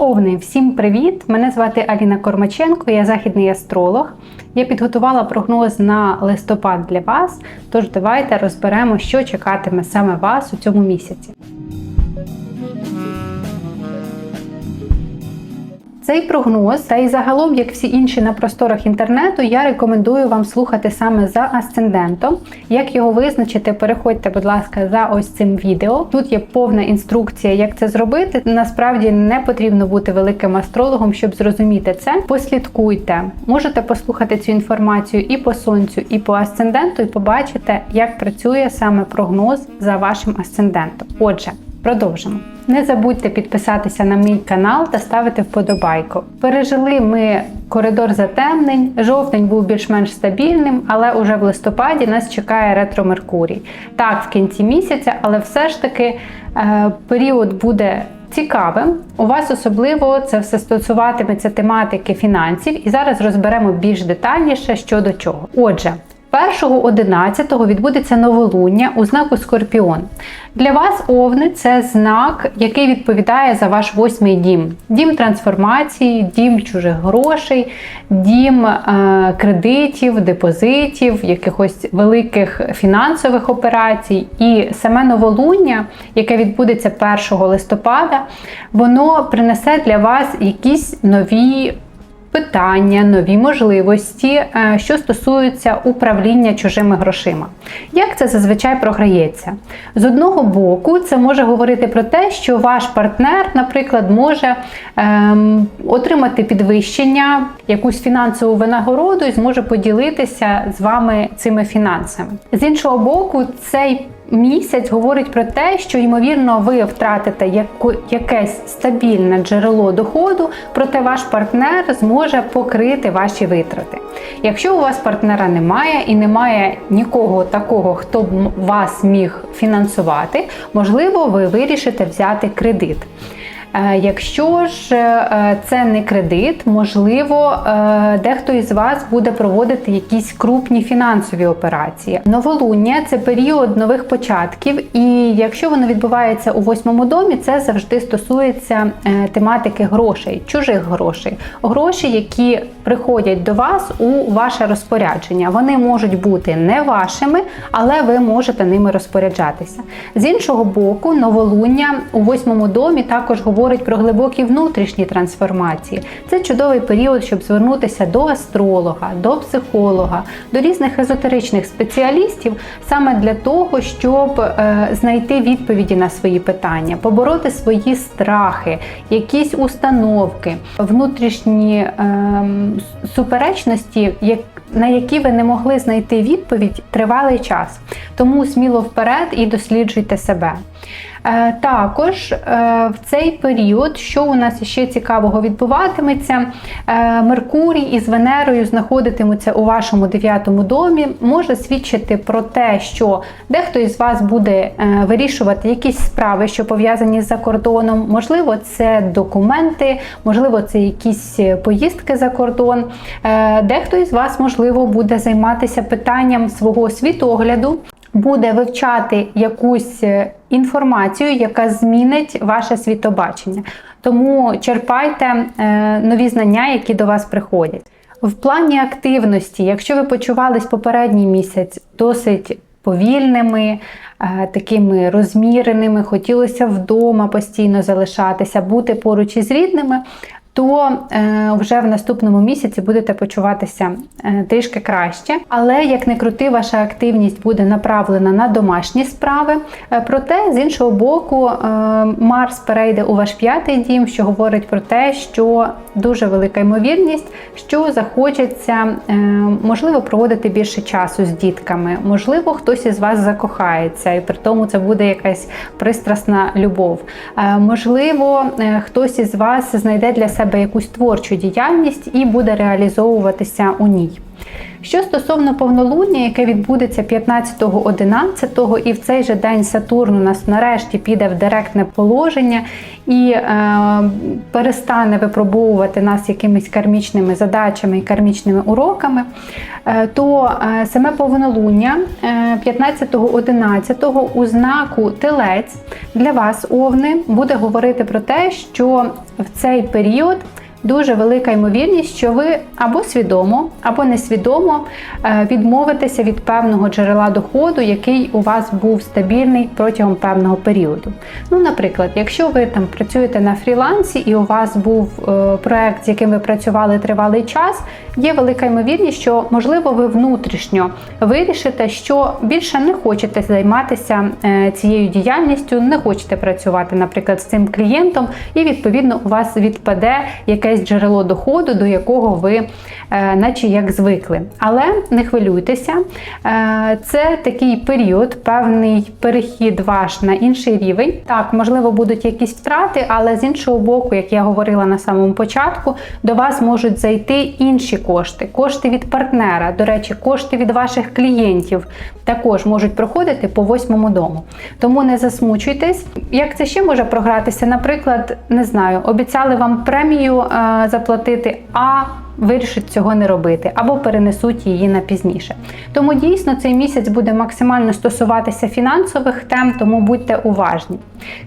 Овни, всім привіт! Мене звати Аліна Кормаченко, я західний астролог. Я підготувала прогноз на листопад для вас. Тож давайте розберемо, що чекатиме саме вас у цьому місяці. Цей прогноз, та й загалом, як всі інші на просторах інтернету, я рекомендую вам слухати саме за асцендентом. Як його визначити, переходьте, будь ласка, за ось цим відео. Тут є повна інструкція, як це зробити. Насправді не потрібно бути великим астрологом, щоб зрозуміти це. Послідкуйте, можете послухати цю інформацію і по сонцю, і по асценденту, і побачите, як працює саме прогноз за вашим асцендентом. Отже. Продовжимо. Не забудьте підписатися на мій канал та ставити вподобайку. Пережили ми коридор затемнень, жовтень був більш-менш стабільним, але уже в листопаді нас чекає ретро Меркурій. Так, в кінці місяця, але все ж таки е, період буде. Цікавим, у вас особливо це все стосуватиметься тематики фінансів, і зараз розберемо більш детальніше щодо чого. Отже, 1.11 відбудеться новолуння у знаку Скорпіон. Для вас овни це знак, який відповідає за ваш восьмий дім. Дім трансформації, дім чужих грошей, дім е, кредитів, депозитів, якихось великих фінансових операцій. І саме новолуння, яке відбудеться 1 листопада, воно принесе для вас якісь нові питання, нові можливості, е, що стосуються управління чужими грошима. Як це зазвичай програється? З одного боку, це може говорити про те, що ваш партнер, наприклад, може ем, отримати підвищення, якусь фінансову винагороду і зможе поділитися з вами цими фінансами. З іншого боку, цей Місяць говорить про те, що ймовірно ви втратите якесь стабільне джерело доходу, проте ваш партнер зможе покрити ваші витрати. Якщо у вас партнера немає і немає нікого такого, хто б вас міг фінансувати, можливо, ви вирішите взяти кредит. Е, якщо ж е, це не кредит, можливо, е, дехто із вас буде проводити якісь крупні фінансові операції. Новолуння це період нових початків, і якщо воно відбувається у восьмому домі, це завжди стосується тематики грошей, чужих грошей, гроші, які приходять до вас у ваше розпорядження. Вони можуть бути не вашими, але ви можете ними розпоряджатися. З іншого боку, новолуння у восьмому домі також говорить говорить про глибокі внутрішні трансформації. Це чудовий період, щоб звернутися до астролога, до психолога, до різних езотеричних спеціалістів саме для того, щоб е, знайти відповіді на свої питання, побороти свої страхи, якісь установки, внутрішні е, суперечності, на які ви не могли знайти відповідь тривалий час. Тому сміло вперед і досліджуйте себе. Е, також е, в цей період, що у нас ще цікавого відбуватиметься, е, Меркурій із Венерою знаходитимуться у вашому дев'ятому домі, може свідчити про те, що дехто із вас буде вирішувати якісь справи, що пов'язані з кордоном. Можливо, це документи, можливо, це якісь поїздки за кордон. Дехто із вас, можливо, буде займатися питанням свого світогляду буде вивчати якусь е, інформацію, яка змінить ваше світобачення. Тому черпайте е, нові знання, які до вас приходять. В плані активності, якщо ви почувались попередній місяць досить повільними, е, такими розміреними, хотілося вдома постійно залишатися, бути поруч із рідними, то е, вже в наступному місяці будете почуватися е, трішки краще. Але як не крути, ваша активність буде направлена на домашні справи. Е, проте, з іншого боку, Марс перейде у ваш п'ятий дім, що говорить про те, що дуже велика ймовірність, що захочеться, можливо, проводити більше часу з дітками, можливо, хтось із вас закохається, і при тому це буде якась пристрасна любов. Можливо, хтось із вас знайде для себе себе якусь творчу діяльність і буде реалізовуватися у ній. Що стосовно повнолуння, яке відбудеться 15-11, і в цей же день Сатурн у нас нарешті піде в директне положення і е, перестане випробовувати нас якимись кармічними задачами і кармічними уроками, е, то е, саме повнолуння е, 15-11 у знаку Телець для вас, Овни, буде говорити про те, що в цей період дуже велика ймовірність, що ви або свідомо, або несвідомо е, відмовитеся від певного джерела доходу, який у вас був стабільний протягом певного періоду. Ну, наприклад, якщо ви там працюєте на фрілансі і у вас був е, проект, з яким ви працювали тривалий час, є велика ймовірність, що можливо ви внутрішньо вирішите, що більше не хочете займатися е, цією діяльністю, не хочете працювати, наприклад, з цим клієнтом, і відповідно у вас відпаде якесь джерело доходу, до якого ви, е, наче як звикли. Але не хвилюйтеся, е, це такий період, певний перехід ваш на інший рівень. Так, можливо, будуть якісь втрати, але з іншого боку, як я говорила на самому початку, до вас можуть зайти інші кошти, кошти від партнера. До речі, кошти від ваших клієнтів також можуть проходити по восьмому дому. Тому не засмучуйтесь. Як це ще може програтися? Наприклад, не знаю, обіцяли вам премію е, заплатити, а вирішить цього не робити або перенесуть її на пізніше. Тому дійсно цей місяць буде максимально стосуватися фінансових тем, тому будьте уважні.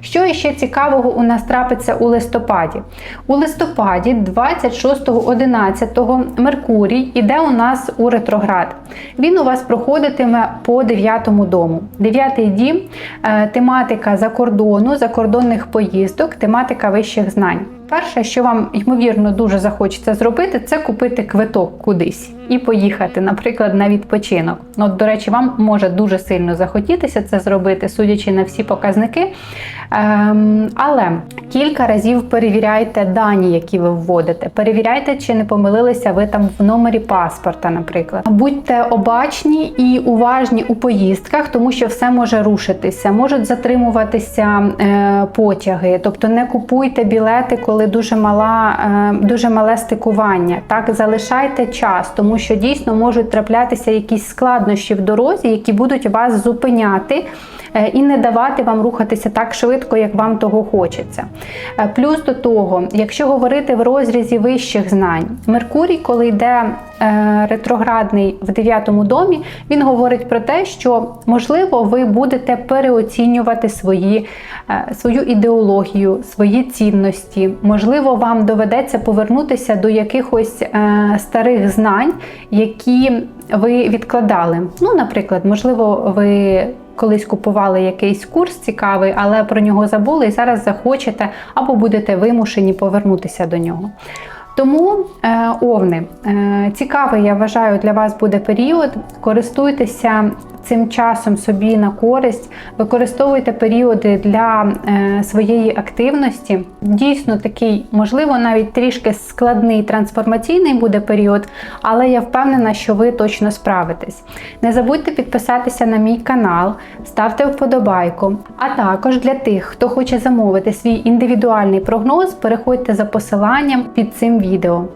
Що іще цікавого у нас трапиться у листопаді? У листопаді, 26-11, Меркурій іде у нас у ретроград. Він у вас проходитиме по 9 дому. Дев'ятий дім е, тематика закордону, закордонних поїздок, тематика вищих знань. Перше, що вам ймовірно дуже захочеться зробити, це купити квиток кудись і поїхати, наприклад, на відпочинок. Ну, От, до речі, вам може дуже сильно захотітися це зробити, судячи на всі показники. Ем, але кілька разів перевіряйте дані, які ви вводите. Перевіряйте, чи не помилилися ви там в номері паспорта, наприклад. Будьте обачні і уважні у поїздках, тому що все може рушитися, можуть затримуватися е, потяги, тобто не купуйте білети, коли дуже мала, е, дуже мале стикування. Так, залишайте час, тому що дійсно можуть траплятися якісь складнощі в дорозі, які будуть вас зупиняти. е, І не давати вам рухатися так швидко, як вам того хочеться. Е, Плюс до того, якщо говорити в розрізі вищих знань, Меркурій, коли йде ретроградний в 9 домі, він говорить про те, що можливо ви будете переоцінювати свої, е, свою ідеологію, свої цінності. Можливо, вам доведеться повернутися до якихось е, старих знань, які ви відкладали. Ну, наприклад, можливо, ви колись купували якийсь курс цікавий, але про нього забули і зараз захочете або будете вимушені повернутися до нього. Тому, е, овни, е, цікавий, я вважаю, для вас буде період. Користуйтеся цим часом собі на користь, використовуйте періоди для е, своєї активності. Дійсно, такий, можливо, навіть трішки складний трансформаційний буде період, але я впевнена, що ви точно справитесь. Не забудьте підписатися на мій канал, ставте вподобайку. А також для тих, хто хоче замовити свій індивідуальний прогноз, переходьте за посиланням під цим відео.